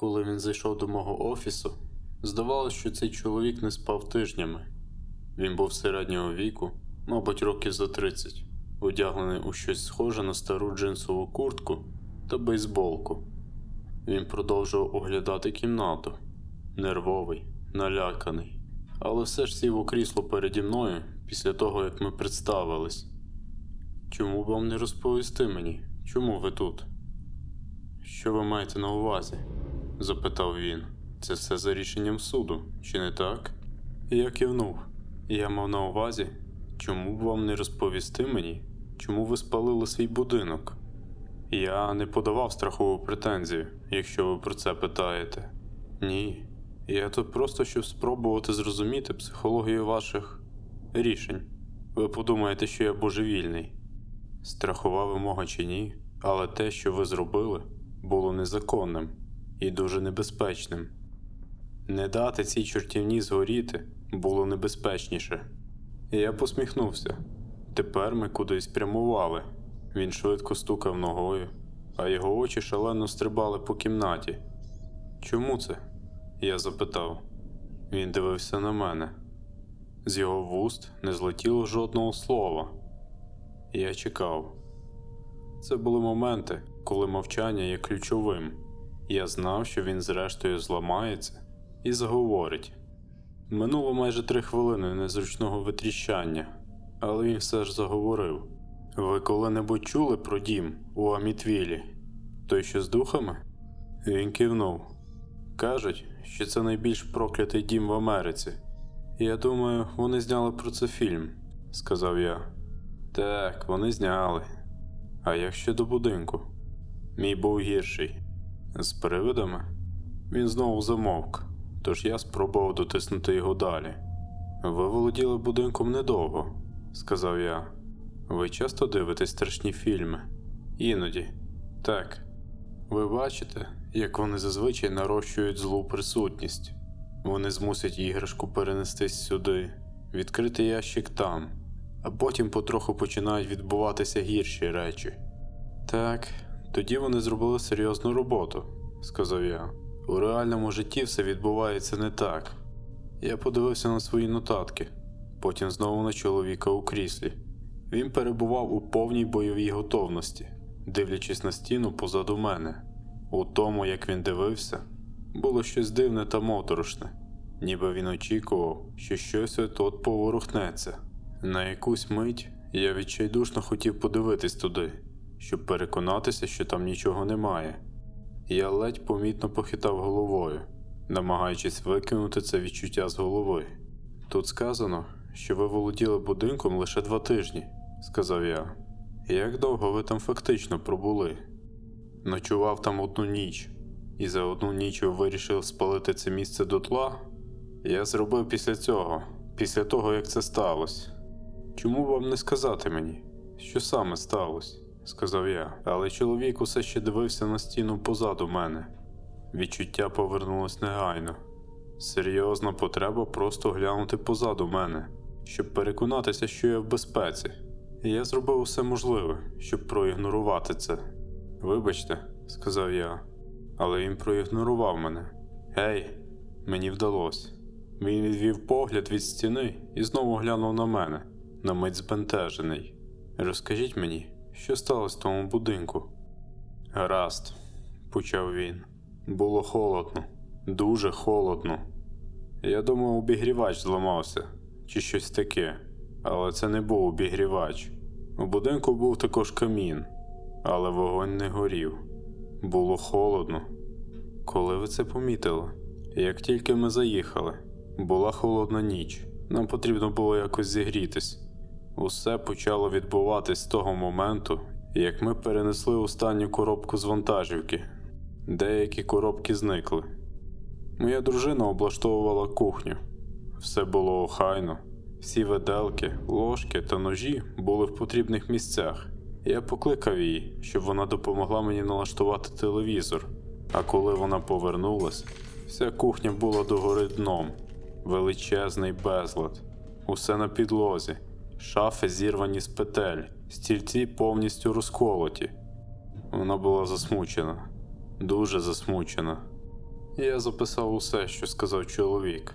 Коли він зайшов до мого офісу, здавалося, що цей чоловік не спав тижнями. Він був середнього віку, мабуть, років за 30, одягнений у щось схоже на стару джинсову куртку та бейсболку. Він продовжував оглядати кімнату, нервовий, наляканий, але все ж сів у крісло переді мною після того, як ми представились. Чому вам не розповісти мені, чому ви тут? Що ви маєте на увазі? Запитав він. Це все за рішенням суду, чи не так? Я кивнув. Я мав на увазі, чому б вам не розповісти мені, чому ви спалили свій будинок? Я не подавав страхову претензію, якщо ви про це питаєте. Ні. Я тут просто щоб спробувати зрозуміти психологію ваших рішень. Ви подумаєте, що я божевільний. Страхова вимога чи ні, але те, що ви зробили, було незаконним і дуже небезпечним. Не дати цій чортівні згоріти було небезпечніше. Я посміхнувся. Тепер ми кудись прямували. Він швидко стукав ногою, а його очі шалено стрибали по кімнаті. Чому це? Я запитав. Він дивився на мене. З його вуст не злетіло жодного слова. Я чекав. Це були моменти, коли мовчання є ключовим. Я знав, що він зрештою зламається і заговорить. Минуло майже три хвилини незручного витріщання, але він все ж заговорив. Ви коли-небудь чули про дім у Амітвілі? Той, що з духами? Він кивнув. Кажуть, що це найбільш проклятий дім в Америці. Я думаю, вони зняли про це фільм, сказав я. Так, вони зняли. А як щодо будинку? Мій був гірший. З привидами? Він знову замовк, тож я спробував дотиснути його далі. Ви володіли будинком недовго, сказав я. Ви часто дивитесь страшні фільми? Іноді. Так. Ви бачите, як вони зазвичай нарощують злу присутність. Вони змусять іграшку перенестись сюди, відкрити ящик там, а потім потроху починають відбуватися гірші речі. Так, тоді вони зробили серйозну роботу, сказав я. У реальному житті все відбувається не так. Я подивився на свої нотатки, потім знову на чоловіка у кріслі. Він перебував у повній бойовій готовності, дивлячись на стіну позаду мене. У тому, як він дивився, було щось дивне та моторошне, ніби він очікував, що щось от поворухнеться. На якусь мить я відчайдушно хотів подивитись туди, щоб переконатися, що там нічого немає. Я ледь помітно похитав головою, намагаючись викинути це відчуття з голови. Тут сказано, що ви володіли будинком лише два тижні, сказав я. Як довго ви там фактично пробули? Ночував там одну ніч, і за одну ніч ви вирішили спалити це місце дотла? Я зробив після цього, після того як це сталося. Чому вам не сказати мені, що саме сталося? Сказав я, але чоловік усе ще дивився на стіну позаду мене. Відчуття повернулось негайно. Серйозна потреба просто глянути позаду мене, щоб переконатися, що я в безпеці. І я зробив усе можливе, щоб проігнорувати це. Вибачте, сказав я, але він проігнорував мене. Гей, мені вдалося. Він відвів погляд від стіни і знову глянув на мене, на мить збентежений. Розкажіть мені, що сталося в тому будинку? Гаразд, почав він. Було холодно, дуже холодно. Я думав, обігрівач зламався чи щось таке, але це не був обігрівач. У будинку був також камін, але вогонь не горів. Було холодно. Коли ви це помітили? Як тільки ми заїхали, була холодна ніч. Нам потрібно було якось зігрітись. Усе почало відбуватись з того моменту, як ми перенесли останню коробку з вантажівки. Деякі коробки зникли. Моя дружина облаштовувала кухню. Все було охайно. Всі виделки, ложки та ножі були в потрібних місцях. Я покликав її, щоб вона допомогла мені налаштувати телевізор. А коли вона повернулась, вся кухня була догори дном, величезний безлад. усе на підлозі, шафи зірвані з петель, стільці повністю розколоті. Вона була засмучена, дуже засмучена. Я записав усе, що сказав чоловік.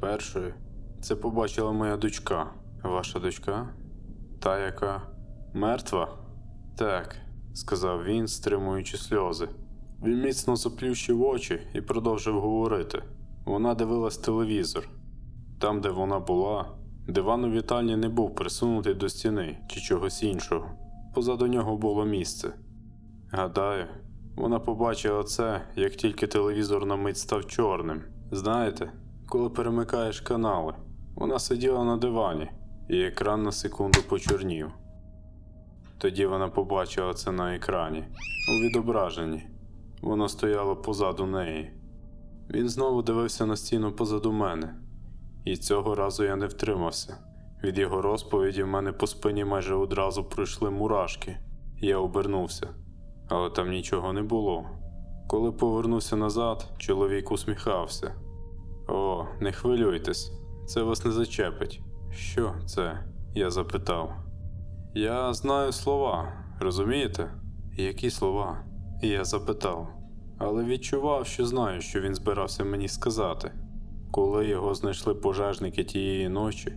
Першою це побачила моя дочка. Ваша дочка? Та, яка мертва? Так, сказав він, стримуючи сльози. Він міцно заплющив очі і продовжив говорити. Вона дивилась телевізор. Там, де вона була, диван у вітальні не був присунутий до стіни чи чогось іншого. Позаду нього було місце. Гадаю, вона побачила це, як тільки телевізор на мить став чорним. Знаєте, коли перемикаєш канали, вона сиділа на дивані, і екран на секунду почорнів. Тоді вона побачила це на екрані, у відображенні. Воно стояло позаду неї. Він знову дивився на стіну позаду мене, і цього разу я не втримався. Від його розповіді в мене по спині майже одразу пройшли мурашки. Я обернувся, але там нічого не було. Коли повернувся назад, чоловік усміхався. О, не хвилюйтесь, це вас не зачепить. Що це? я запитав. Я знаю слова, розумієте? Які слова? Я запитав, але відчував, що знаю, що він збирався мені сказати. Коли його знайшли пожежники тієї ночі,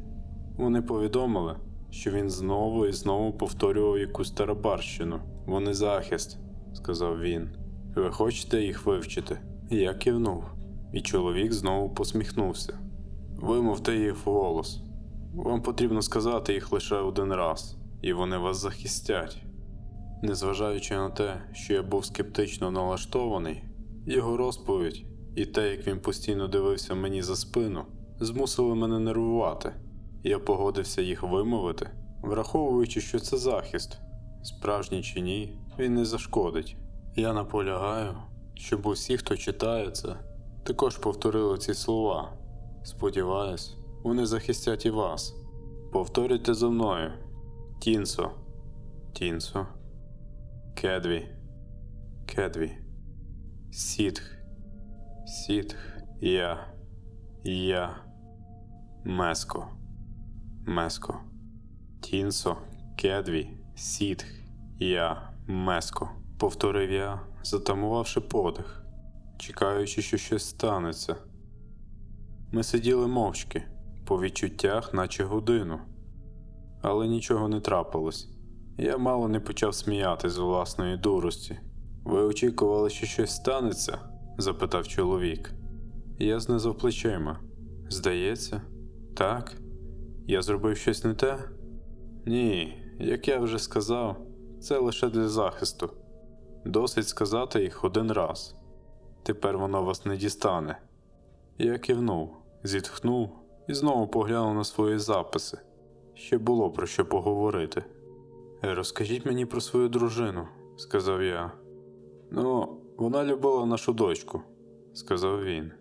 вони повідомили, що він знову і знову повторював якусь тарабарщину. Вони захист, сказав він. Ви хочете їх вивчити? Я кивнув, і чоловік знову посміхнувся. Вимовте їх вголос. Вам потрібно сказати їх лише один раз, і вони вас захистять. Незважаючи на те, що я був скептично налаштований, його розповідь і те, як він постійно дивився мені за спину, змусили мене нервувати. Я погодився їх вимовити, враховуючи, що це захист. Справжній чи ні, він не зашкодить. Я наполягаю, щоб усі, хто читає це, також повторили ці слова. Сподіваюсь, вони захистять і вас. Повторюйте за мною. Тінсо. Тінсо. Кедві. Кедві. Сітх. Сітх. Я. Я. Меско. Меско. Тінсо. Кедві. Сітх. Я. Меско. Повторив я, затамувавши подих, чекаючи, що щось станеться. Ми сиділи мовчки, по відчуттях, наче годину, але нічого не трапилось. Я мало не почав сміяти з власної дурості. Ви очікували, що щось станеться? Запитав чоловік. Я знизав плечима. Здається, так. Я зробив щось не те? Ні, як я вже сказав, це лише для захисту. Досить сказати їх один раз. Тепер воно вас не дістане. Я кивнув, зітхнув і знову поглянув на свої записи. Ще було про що поговорити. Розкажіть мені про свою дружину, сказав я. Ну, вона любила нашу дочку, сказав він.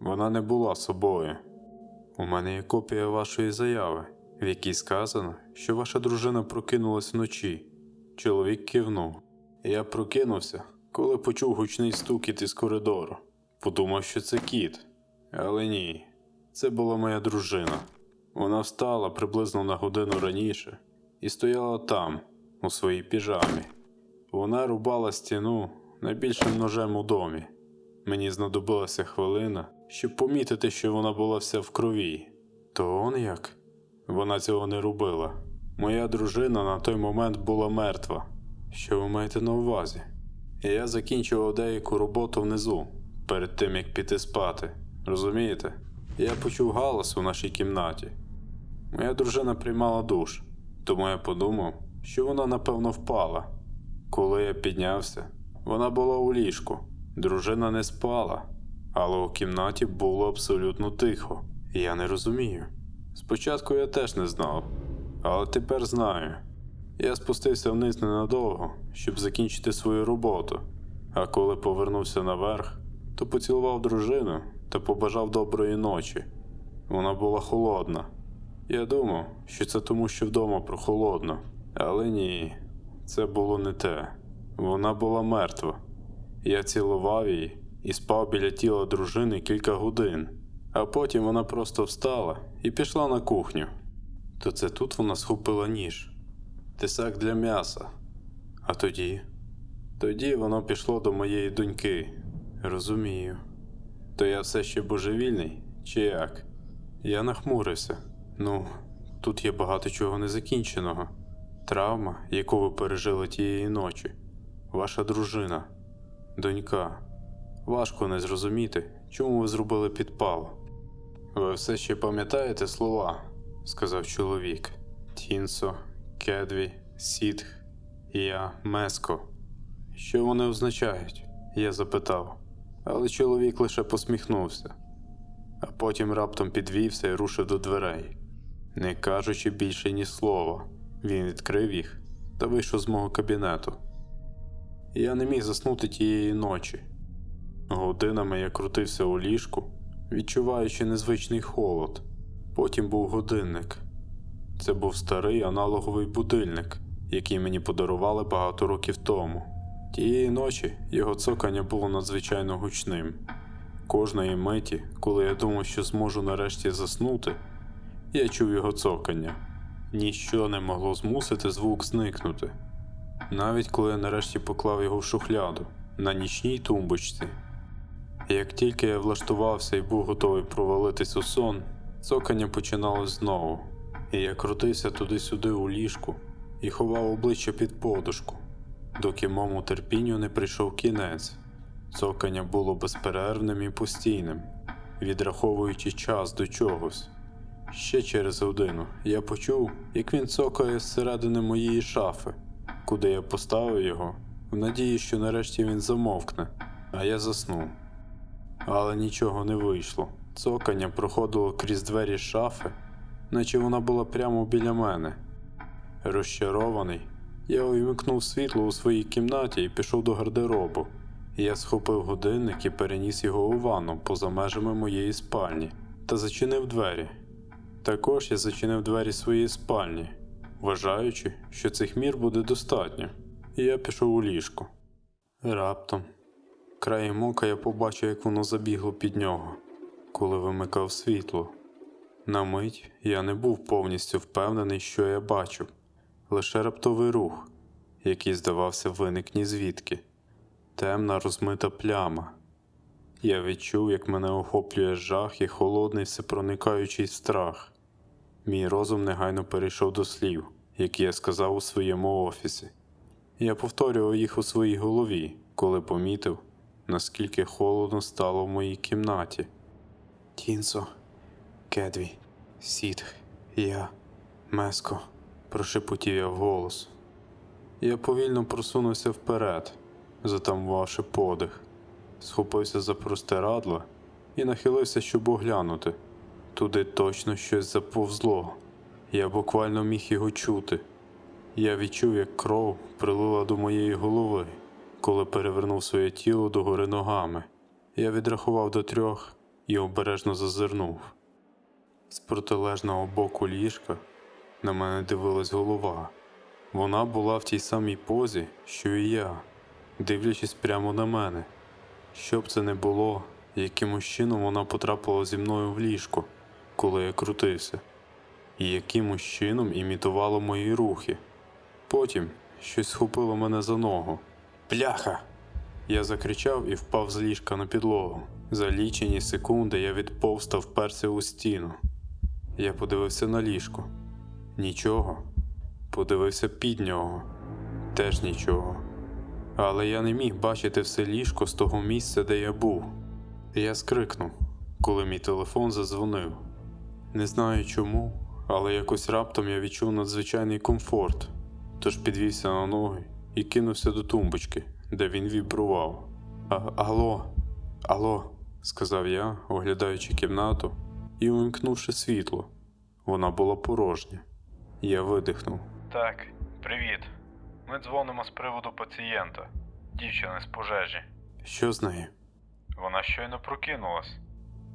Вона не була собою. У мене є копія вашої заяви, в якій сказано, що ваша дружина прокинулась вночі. Чоловік кивнув. Я прокинувся, коли почув гучний стукіт із коридору. Подумав, що це кіт. Але ні, це була моя дружина. Вона встала приблизно на годину раніше і стояла там, у своїй піжамі. Вона рубала стіну найбільшим ножем у домі. Мені знадобилася хвилина, щоб помітити, що вона була вся в крові. То он як? Вона цього не робила. Моя дружина на той момент була мертва. Що ви маєте на увазі? Я закінчував деяку роботу внизу, перед тим як піти спати. Розумієте? Я почув галас у нашій кімнаті. Моя дружина приймала душ, тому я подумав, що вона напевно впала. Коли я піднявся, вона була у ліжку. Дружина не спала, але у кімнаті було абсолютно тихо. Я не розумію. Спочатку я теж не знав, але тепер знаю. Я спустився вниз ненадовго, щоб закінчити свою роботу, а коли повернувся наверх, то поцілував дружину та побажав доброї ночі. Вона була холодна. Я думав, що це тому, що вдома прохолодно, але ні, це було не те. Вона була мертва. Я цілував її і спав біля тіла дружини кілька годин. А потім вона просто встала і пішла на кухню. То це тут вона схопила ніж. Тисак для м'яса. А тоді. Тоді воно пішло до моєї доньки. Розумію. То я все ще божевільний, чи як? Я нахмурився. Ну, тут є багато чого незакінченого. Травма, яку ви пережили тієї ночі. Ваша дружина, донька. Важко не зрозуміти, чому ви зробили підпал. Ви все ще пам'ятаєте слова, сказав чоловік. Тінсо, Кедві, Сітх, я, Меско. Що вони означають? Я запитав, але чоловік лише посміхнувся, а потім раптом підвівся і рушив до дверей. Не кажучи більше ні слова, він відкрив їх та вийшов з мого кабінету. Я не міг заснути тієї ночі. Годинами я крутився у ліжку, відчуваючи незвичний холод. Потім був годинник. Це був старий аналоговий будильник, який мені подарували багато років тому. Тієї ночі його цокання було надзвичайно гучним. Кожної миті, коли я думав, що зможу нарешті заснути, я чув його цокання. Ніщо не могло змусити звук зникнути. Навіть коли я нарешті поклав його в шухляду на нічній тумбочці. Як тільки я влаштувався і був готовий провалитись у сон, цокання починалось знову, і я крутився туди-сюди у ліжку і ховав обличчя під подушку, доки моєму терпінню не прийшов кінець. Цокання було безперервним і постійним, відраховуючи час до чогось. Ще через годину я почув, як він цокає зсередини моєї шафи, куди я поставив його, в надії, що нарешті він замовкне, а я заснув. Але нічого не вийшло. Цокання проходило крізь двері шафи, наче вона була прямо біля мене. Розчарований, я увімкнув світло у своїй кімнаті і пішов до гардеробу. Я схопив годинник і переніс його у ванну поза межами моєї спальні та зачинив двері. Також я зачинив двері своєї спальні, вважаючи, що цих мір буде достатньо, і я пішов у ліжко. Раптом, краєм ока я побачив, як воно забігло під нього, коли вимикав світло. На мить я не був повністю впевнений, що я бачив, лише раптовий рух, який, здавався, виник ні звідки. Темна розмита пляма. Я відчув, як мене охоплює жах і холодний всепроникаючий страх. Мій розум негайно перейшов до слів, які я сказав у своєму офісі. Я повторював їх у своїй голові, коли помітив, наскільки холодно стало в моїй кімнаті. Тінсо, Кедві, Сітх, я, Меско, прошепотів я вголос. Я повільно просунувся вперед, затамувавши подих, схопився за простирадло і нахилився, щоб оглянути. Туди точно щось заповзло. Я буквально міг його чути. Я відчув, як кров прилила до моєї голови, коли перевернув своє тіло догори ногами. Я відрахував до трьох і обережно зазирнув. З протилежного боку ліжка на мене дивилась голова. Вона була в тій самій позі, що і я, дивлячись прямо на мене. Що б це не було, якимось чином вона потрапила зі мною в ліжко, коли я крутився, і якимось чином імітувала мої рухи. Потім щось схопило мене за ногу. Пляха! Я закричав і впав з ліжка на підлогу. За лічені секунди я відповз та вперся у стіну. Я подивився на ліжко. Нічого. Подивився під нього. Теж нічого. Але я не міг бачити все ліжко з того місця, де я був. Я скрикнув, коли мій телефон задзвонив. Не знаю чому, але якось раптом я відчув надзвичайний комфорт, тож підвівся на ноги і кинувся до тумбочки, де він вібрував. А, Алло, алло, сказав я, оглядаючи кімнату і увімкнувши світло. Вона була порожня. Я видихнув. Так, привіт. Ми дзвонимо з приводу пацієнта, дівчини з пожежі. Що з нею? Вона щойно прокинулась.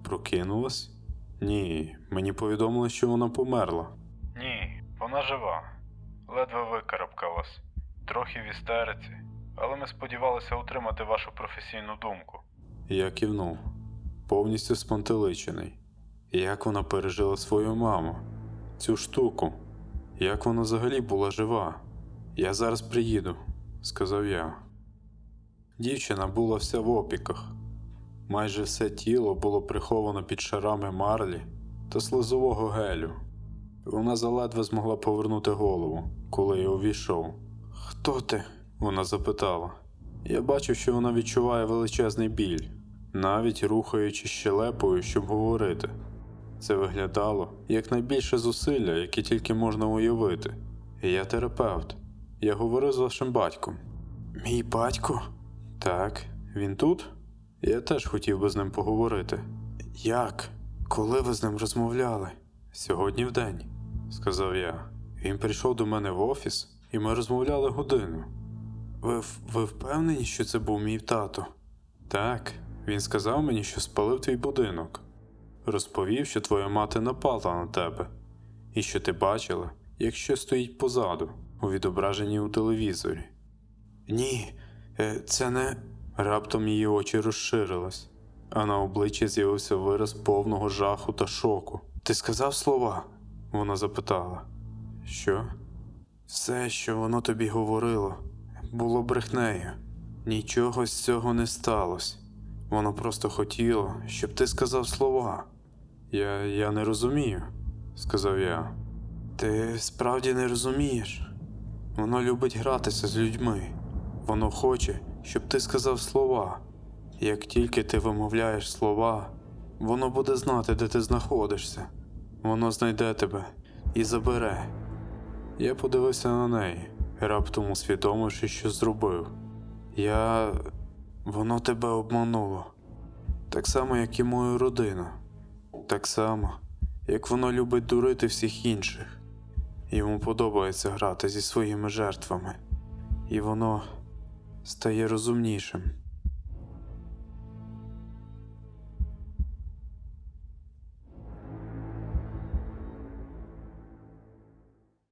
Прокинулась? Ні, мені повідомили, що вона померла. Ні, вона жива. Ледве викарабкалась. Трохи в істериці, але ми сподівалися отримати вашу професійну думку. Я кивнув, повністю спантеличений. Як вона пережила свою маму, цю штуку, як вона взагалі була жива. Я зараз приїду, сказав я. Дівчина була вся в опіках. Майже все тіло було приховано під шарами марлі та слизового гелю. Вона заледве змогла повернути голову, коли я увійшов. Хто ти? вона запитала. Я бачив, що вона відчуває величезний біль, навіть рухаючи щелепою, щоб говорити. Це виглядало як найбільше зусилля, яке тільки можна уявити. Я терапевт. Я говорив з вашим батьком. Мій батько? Так, він тут? Я теж хотів би з ним поговорити. Як? Коли ви з ним розмовляли? Сьогодні вдень, сказав я. Він прийшов до мене в офіс, і ми розмовляли годину. Ви, ви впевнені, що це був мій тато? Так, він сказав мені, що спалив твій будинок. Розповів, що твоя мати напала на тебе, і що ти бачила, як щось стоїть позаду, у відображенні у телевізорі. Ні, е, це не. Раптом її очі розширились, а на обличчі з'явився вираз повного жаху та шоку. Ти сказав слова? Вона запитала. Що? Все, що воно тобі говорило, було брехнею. Нічого з цього не сталося. Воно просто хотіло, щоб ти сказав слова. Я, я не розумію, сказав я. Ти справді не розумієш. Воно любить гратися з людьми. Воно хоче, щоб ти сказав слова. Як тільки ти вимовляєш слова, воно буде знати, де ти знаходишся. Воно знайде тебе і забере. Я подивився на неї, раптом усвідомивши, що зробив. Я. Воно тебе обмануло. Так само, як і мою родину. Так само, як воно любить дурити всіх інших. Йому подобається грати зі своїми жертвами. І воно стає розумнішим.